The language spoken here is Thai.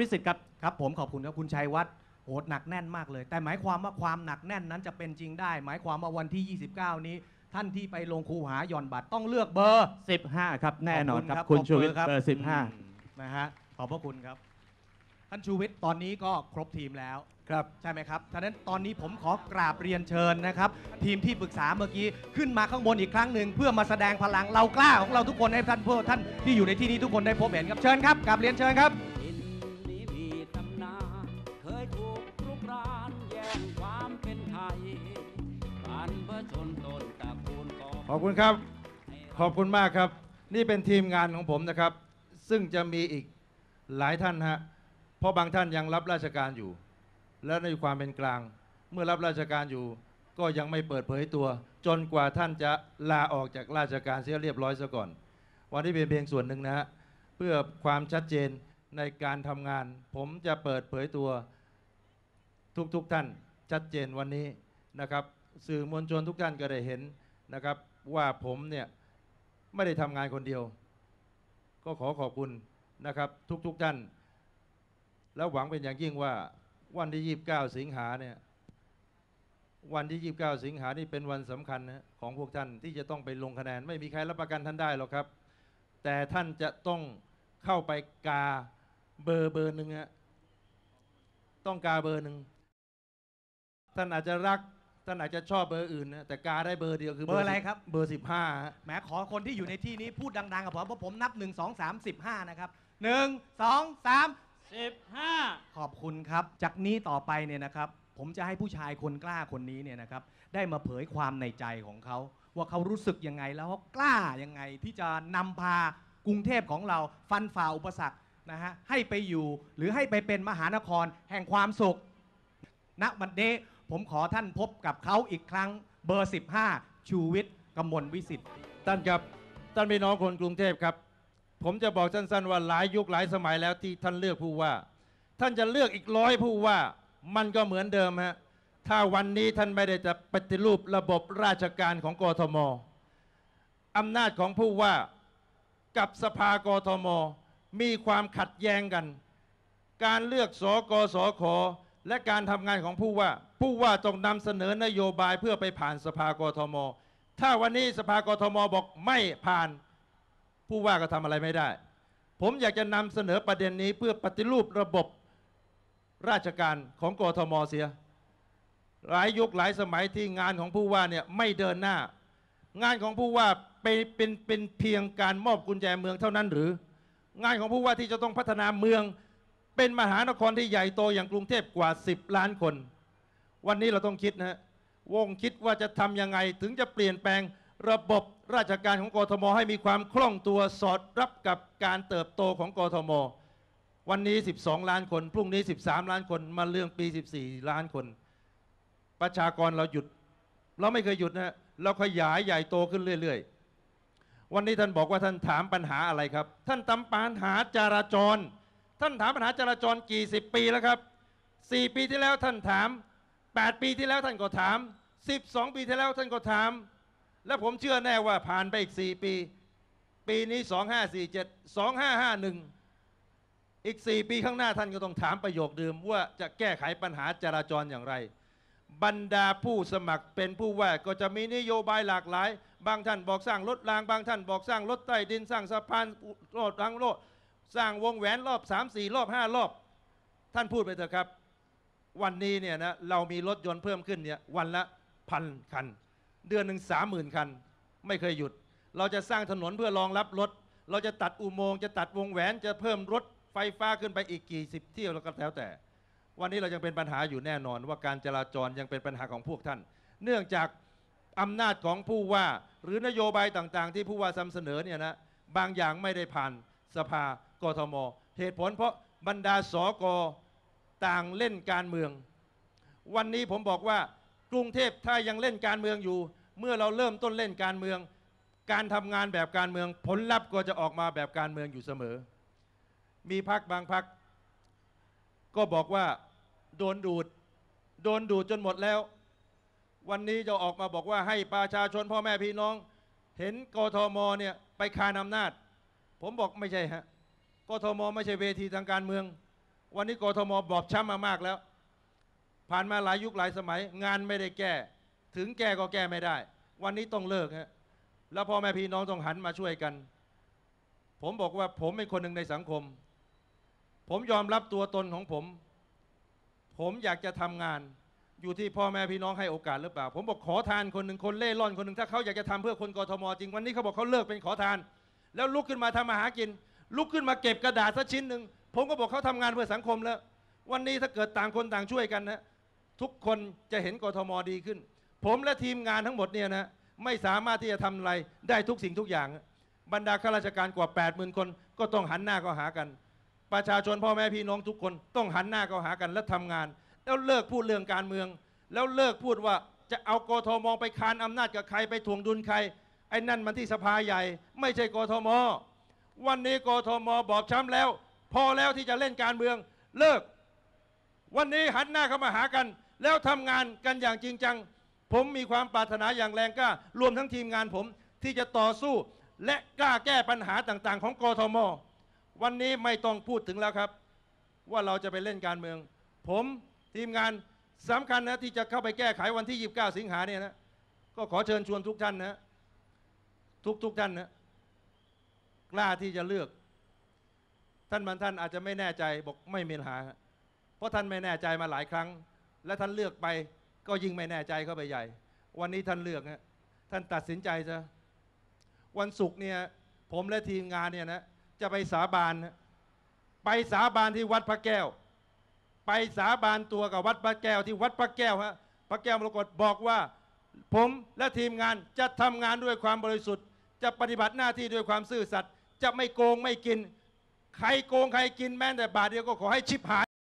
วิสิตครับครับผมขอบคุณครับคุณชัยวัฒน์โหดหนักแน่นมากเลย แต่หมายความว่าความหนักแน่นนั้นจะเป็นจริงได้ หมายความว่าวันที่ 29 นี้ ท่านที่ไปลงคูหาหย่อนบัตรต้องเลือกเบอร์ 15 ครับ แน่นอนครับขอคุณชูวิทขย์บเบอร์อืม15นะฮะขอบพระคุณครับ ท่านชูวิทย์ตอนนี้ก็ครบทีมแล้วครับใช่ไหมครับฉะนั้นตอนนี้ผมขอกราบเรียนเชิญนะครับ ทีมที่ปรึกษาเมื่อกี้ขึ้นมาข้างบนอีกครั้งหนึ่งเพื่อมาแสดงพลังเรากล้าของเราทุกคนให้ท่านผู้ท่านที่อยู่ในที่นี้ทุกคนได้พบเห็นครับเชิญครับกราบเรียนเชิญครับ อขอบคุณครับ ขอบคุณมากครับ นี่เป็นทีมงานของผมนะครับ ซึ่งจะมีอีกหลายท่านฮะ เพราะบางท่านยังรับราชการอยู่ และในความเป็นกลาง เมื่อรับราชการอยู่ ก็ยังไม่เปิดเผยตัว จนกว่าท่านจะลาออกจากราชการเสียเรียบร้อยซะก่อน วันนี้เป็นเพียงส่วนหนึ่งนะฮะ เพื่อความชัดเจนในการทำงาน ผมจะเปิดเผยตัวทุกๆทท่านชัดเจนวันนี้นะครับ สื่อมวลชนทุกท่านก็ได้เห็น นะครับว่าผมเนี่ยไม่ได้ทำงานคนเดียว ก็ขอขอบคุณนะครับทุกๆทท่าน แล้วหวังเป็นอย่างยิ่งว่าวันที่ 29 สิงหาเนี่ยวันที่ 29 สิงหานี่เป็นวันสำคัญนะของพวกท่านที่จะต้องไปลงคะแนน ไม่มีใครรับประกันท่านได้หรอกครับ แต่ท่านจะต้องเข้าไปกาเบอร์เบอร์หนึ่งฮะต้องกาเบอร์หนึ่งท่านอาจจะรัก ท่านอาจจะชอบเบอร์อื่นนะแต่กาได้เบอร์เดียวคือเบอร์อะไรครับ เบอร์สิบห้าแหมขอคนที่อยู่ในที่นี้พูดดังๆกับผมเพราะผมนับ 1 2 3 15 นะครับ 1 2 3 15 ขอบคุณครับ จากนี้ต่อไปเนี่ยนะครับ ผมจะให้ผู้ชายคนกล้าคนนี้เนี่ยนะครับ ได้มาเผยความในใจของเขา ว่าเขารู้สึกยังไงแล้วเขากล้ายังไงที่จะนำพากรุงเทพของเราฟันฝ่าอุปสรรคนะฮะให้ไปอยู่หรือให้ไปเป็นมหานครแห่งความสุขณวันนี้ ผมขอท่านพบกับเขาอีกครั้งเบอร์ 15 ชูวิทย์กมลวิสิทธิ์ท่านครับท่านพี่น้องคนกรุงเทพครับ ผมจะบอกสั้นๆว่าหลายยุคหลายสมัยแล้วที่ท่านเลือกผู้ว่า ท่านจะเลือกอีกร้อยผู้ว่ามันก็เหมือนเดิมฮะถ้าวันนี้ท่านไม่ได้จะปฏิรูประบบราชการของกทมอำนาจของผู้ว่ากับสภากทม มีความขัดแย้งกัน การเลือกสกสข และการทำงานของผู้ว่า ผู้ว่าต้องนำเสนอนโยบายเพื่อไปผ่านสภากทม ถ้าวันนี้สภากทมบอกไม่ผ่าน ผู้ว่าก็ทำอะไรไม่ได้ ผมอยากจะนำเสนอประเด็นนี้เพื่อปฏิรูประบบราชการของกทมเสีย หลายยุคหลายสมัยที่งานของผู้ว่าเนี่ยไม่เดินหน้า งานของผู้ว่าเป็นเป็นเป็นเพียงการมอบกุญแจเมืองเท่านั้นหรือ งานของผู้ว่าที่จะต้องพัฒนาเมือง เป็นมหานครที่ใหญ่โตอย่างกรุงเทพกว่า 10 ล้านคน วันนี้เราต้องคิดนะฮะวงคิดว่าจะทำยังไงถึงจะเปลี่ยนแปลงระบบราชการของกทม ให้มีความคล่องตัวสอดรับกับการเติบโตของกทม วันนี้ 12 ล้านคน พรุ่งนี้ 13 ล้านคนมาเรื่องปี 14 ล้านคน ประชากรเราหยุด เราไม่เคยหยุดนะฮะเราขยายใหญ่โตขึ้นเรื่อย ๆ วันนี้ท่านบอกว่าท่านถามปัญหาอะไรครับ ท่านตำปัญหาจราจร ท่านถามปัญหาจราจรกี่สิบปีแล้วครับสี่ปีที่แล้วท่านถาม 8 ปีที่แล้วท่านก็ถาม 12 ปีที่แล้วท่านก็ถาม และผมเชื่อแน่ว่าผ่านไปอีก 4 ปี ปีนี้ 2547 2551 อีก 4 ปีข้างหน้าท่านก็ต้องถามประโยคเดิมว่าจะแก้ไขปัญหาจราจรอย่างไร บรรดาผู้สมัครเป็นผู้ว่าก็จะมีนโยบายหลากหลาย บางท่านบอกสร้างรถราง บางท่านบอกสร้างรถใต้ดินสร้างสะพานโลดรังโลด สร้างวงแหวนรอบ3 4รอบ5รอบ ท่านพูดไปเถอะครับ วันนี้เนี่ยนะเรามีรถยนต์เพิ่มขึ้นเนี่ยวันละพันคัน เดือนหนึ่งสามหมื่นคัน ไม่เคยหยุด เราจะสร้างถนนเพื่อรองรับรถ เราจะตัดอุโมงค์จะตัดวงแหวนจะเพิ่มรถไฟฟ้าขึ้นไปอีกกี่สิบเที่ยวแล้วก็แล้วแต่ วันนี้เรายังเป็นปัญหาอยู่แน่นอน ว่าการจราจรยังเป็นปัญหาของพวกท่าน เนื่องจากอำนาจของผู้ว่าหรือนโยบายต่างๆ ที่ผู้ว่าซ้ำเสนอเนี่ยนะบางอย่างไม่ได้ผ่านสภากทม เหตุผลเพราะบรรดาสกต่างเล่นการเมือง วันนี้ผมบอกว่ากรุงเทพถ้ายังเล่นการเมืองอยู่ เมื่อเราเริ่มต้นเล่นการเมือง การทำงานแบบการเมือง ผลลัพธ์ก็จะออกมาแบบการเมืองอยู่เสมอ มีพักบางพักก็บอกว่าโดนดูด โดนดูดจนหมดแล้ว วันนี้จะออกมาบอกว่าให้ประชาชนพ่อแม่พี่น้อง เห็นกทมเนี่ยไปคานอำนาจ ผมบอกไม่ใช่ฮะ กทมไม่ใช่เวทีทางการเมือง วันนี้กทมบอบช้ำมามากแล้ว ผ่านมาหลายยุคหลายสมัย งานไม่ได้แก้ ถึงแก้ก็แก้ไม่ได้ วันนี้ต้องเลิกฮะแล้วพ่อแม่พี่น้องต้องหันมาช่วยกัน ผมบอกว่าผมเป็นคนหนึ่งในสังคม ผมยอมรับตัวตนของผม ผมอยากจะทำงานอยู่ที่พ่อแม่พี่น้องให้โอกาสหรือเปล่า ผมบอกขอทานคนหนึ่งคนเล่ร่อนคนหนึ่งถ้าเขาอยากจะทำเพื่อคนกทมจริงวันนี้เขาบอกเขาเลิกเป็นขอทาน แล้วลุกขึ้นมาทำมาหากิน ลุกขึ้นมาเก็บกระดาษสักชิ้นหนึ่งผมก็บอกเขาทำงานเพื่อสังคมแล้ว วันนี้ถ้าเกิดต่างคนต่างช่วยกันนะทุกคนจะเห็นกทมดีขึ้น ผมและทีมงานทั้งหมดเนี่ยนะไม่สามารถที่จะทำอะไรได้ทุกสิ่งทุกอย่าง บรรดาข้าราชการกว่า 8 0,000 คนก็ต้องหันหน้าเข้าหากัน ประชาชนพ่อแม่พี่น้องทุกคนต้องหันหน้าเข้าหากันและทำงาน แล้วเลิกพูดเรื่องการเมือง แล้วเลิกพูดว่าจะเอากทมไปคานอำนาจกับใครไปถ่วงดุลใครไอ้นั่นมันที่สภาใหญ่ ไม่ใช่กทม วันนี้กทมบอบช้ำแล้ว พอแล้วที่จะเล่นการเมืองเลิก วันนี้หันหน้าเข้ามาหากัน แล้วทำงานกันอย่างจริงจัง ผมมีความปรารถนาอย่างแรงกล้ารวมทั้งทีมงานผมที่จะต่อสู้และกล้าแก้ปัญหาต่างๆ ของกทม วันนี้ไม่ต้องพูดถึงแล้วครับ ว่าเราจะไปเล่นการเมือง ผมทีมงานสำคัญนะที่จะเข้าไปแก้ไขวันที่ 29 สิงหาเนี่ยนะก็ขอเชิญชวนทุกท่านนะทุกทุกท่านนะ กล้าที่จะเลือก ท่านบางท่านอาจจะไม่แน่ใจบอกไม่มีปัญหา เพราะท่านไม่แน่ใจมาหลายครั้ง และท่านเลือกไปก็ยิ่งไม่แน่ใจเข้าไปใหญ่ วันนี้ท่านเลือกฮะท่านตัดสินใจซะวันศุกร์เนี่ยผมและทีมงานเนี่ยนะจะไปสาบานนะไปสาบานที่วัดพระแก้ว ไปสาบานตัวกับวัดพระแก้วที่วัดพระแก้วฮะพระแก้วมรกตบอกว่า ผมและทีมงานจะทำงานด้วยความบริสุทธิ์ จะปฏิบัติหน้าที่ด้วยความซื่อสัตย์ จะไม่โกงไม่กิน ใครโกงใครกินแม้แต่บาทเดียวก็ขอให้ชิบหาย